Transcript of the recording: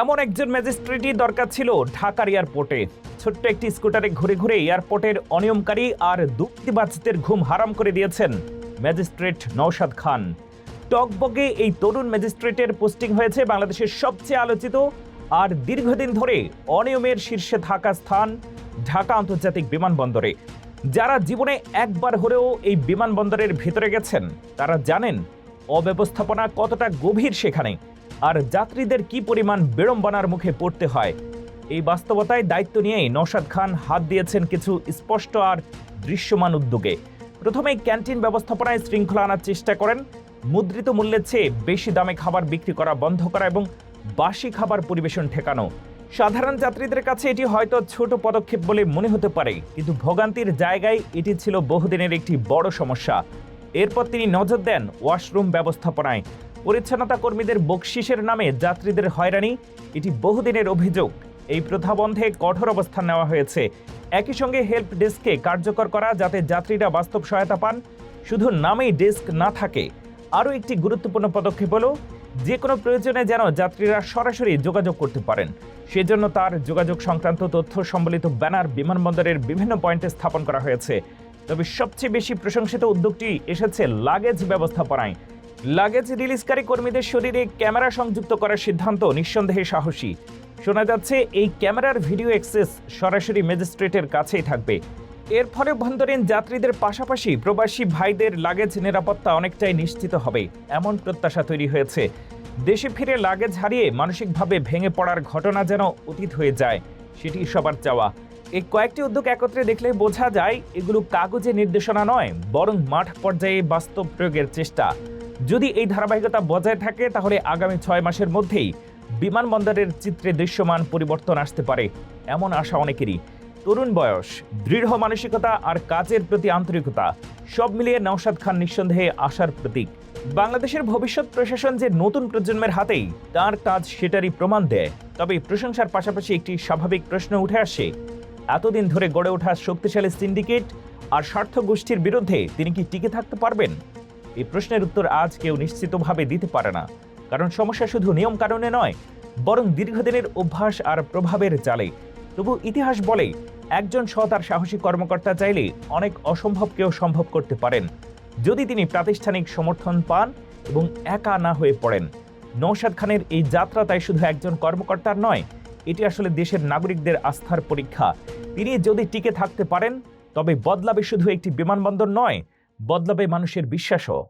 এমন একজন ম্যাজিস্ট্রেটই দরকার ছিল ঢাকার এয়ারপোর্টে। ছোট্ট একটি স্কুটারে ঘুরে ঘুরে এয়ারপোর্টের অনিয়মকারী আর দুর্নীতিবাজদের ঘুম হারাম করে দিয়েছেন ম্যাজিস্ট্রেট নৌশাদ খান। টকবগে এই তরুণ ম্যাজিস্ট্রেটের পোস্টিং হয়েছে বাংলাদেশের সবচেয়ে আলোচিত আর দীর্ঘদিন ধরে অনিয়মের শীর্ষে থাকা স্থান ঢাকা আন্তর্জাতিক বিমানবন্দরে। যারা জীবনে একবার হলেও এই বিমানবন্দরের ভেতরে গেছেন, তারা জানেন অব্যবস্থাপনা কতটা গভীর সেখানে। আর যাত্রীদের কি পরিমাণ বিড়ম্বনার মুখে পড়তে হয়? এই বাস্তবতায় দায়িত্ব নিয়েই নওশাদ খান হাত দিয়েছেন কিছু স্পষ্ট আর দৃশ্যমান উদ্যোগে। প্রথমে ক্যান্টিন ব্যবস্থাপনায় শৃঙ্খলা আনার চেষ্টা করেন। মুদ্রিত মূল্যের চেয়ে বেশি দামে খাবার বিক্রি করা বন্ধ করা এবং বাসি খাবার পরিবেশন ঠেকানো। সাধারণ যাত্রীদের কাছে এটি হয়তো ছোট পদক্ষেপ বলে মনে হতে পারে, কিন্তু ভোগান্তির জায়গায় এটি ছিল বহুদিনের একটি বড় সমস্যা। এরপর তিনি নজর দেন ওয়াশরুম ব্যবস্থাপনায়। পরিচ্ছন্নতা কর্মীদের বকশিসের নামে যাত্রীদের হয়রানি, এটি বহুদিনের অভিযোগ। এই প্রথা বন্ধে কঠোর অবস্থান নেওয়া হয়েছে। একই সঙ্গে হেল্প ডেস্ককে কার্যকর করা যাতে যাত্রীরা বাস্তব সহায়তা পান, শুধু নামেই ডেস্ক না থাকে। আরও একটি গুরুত্বপূর্ণ পদক্ষেপ হলো, যে কোনো প্রয়োজনে যেন যাত্রীরা সরাসরি যোগাযোগ করতে পারেন। সেজন্য তার যোগাযোগ সংক্রান্ত তথ্য সম্বলিত ব্যানার বিমানবন্দরের বিভিন্ন পয়েন্টে স্থাপন করা হয়েছে। তবে সবচেয়ে বেশি প্রশংসিত উদ্যোগটি এসেছে লাগেজ ব্যবস্থাপনায়। লাগেজ রিলিজকারী কর্মীদের শরীরে ক্যামেরা সংযুক্ত করার সিদ্ধান্ত নিঃসন্দেহে সাহসী। শোনা যাচ্ছে, এই ক্যামেরার ভিডিও অ্যাক্সেস সরাসরি ম্যাজিস্ট্রেটের কাছেই থাকবে। এর ফলে অভ্যন্তরীণ যাত্রীদের পাশাপাশি প্রবাসী ভাইদের লাগেজ নিরাপত্তা অনেকটাই নিশ্চিত হবে, এমন প্রত্যাশা তৈরি হয়েছে। দেশে ফিরে লাগেজ হারিয়ে মানসিকভাবে ভেঙে পড়ার ঘটনা যেন অতীত হয়ে যায় সেটি সবার চাওয়া। এই কয়েকটি উদ্যোগ একত্রে দেখলে বোঝা যায়, এগুলো কাগজে নির্দেশনা নয়, বরং মাঠ পর্যায়ে বাস্তব প্রয়োগের চেষ্টা। যদি এই ধারাবাহিকতা বজায় থাকে, তাহলে আগামী ছয় মাসের মধ্যেই বিমানবন্দরের চিত্রে দৃশ্যমান পরিবর্তন আসতে পারে, এমন আশা অনেকেরই। তরুণ বয়স, দৃঢ় মানসিকতা আর কাজের প্রতি আন্তরিকতা, সব মিলিয়ে নওশাদ খান নিঃসন্দেহে আশার প্রতীক। বাংলাদেশের ভবিষ্যৎ প্রশাসন যে নতুন প্রজন্মের হাতেই, তার কাজ সেটারই প্রমাণ দেয়, তবে প্রশংসার পাশাপাশি একটি স্বাভাবিক প্রশ্ন উঠে আসে এতদিন ধরে গড়ে ওঠা শক্তিশালী সিন্ডিকেট আর স্বার্থ গোষ্ঠীর বিরুদ্ধে তিনি কি টিকে থাকতে পারবেন? এই প্রশ্নের উত্তর আজ কেউ নিশ্চিতভাবে দিতে পারে না। কারণ সমস্যা শুধু নিয়ম কারণে নয়, বরং দীর্ঘদিনের অভ্যাস আর প্রভাবের জালে। তবু ইতিহাস বলে, একজন সৎ আর সাহসী কর্মকর্তা চাইলে অনেক অসম্ভবকেও সম্ভব করতে পারেন। যদি তিনি প্রাতিষ্ঠানিক সমর্থন পান এবং একা না হয়ে পড়েন। নৌশাদ খানের এই যাত্রা তাই শুধু একজন কর্মকর্তার নয় এটি আসলে দেশের নাগরিকদের আস্থার পরীক্ষা। তিনি যদি টিকে থাকতে পারেন, তবে বদলাবে শুধু একটি বিমানবন্দর নয়, বদলাবে মানুষের বিশ্বাসও।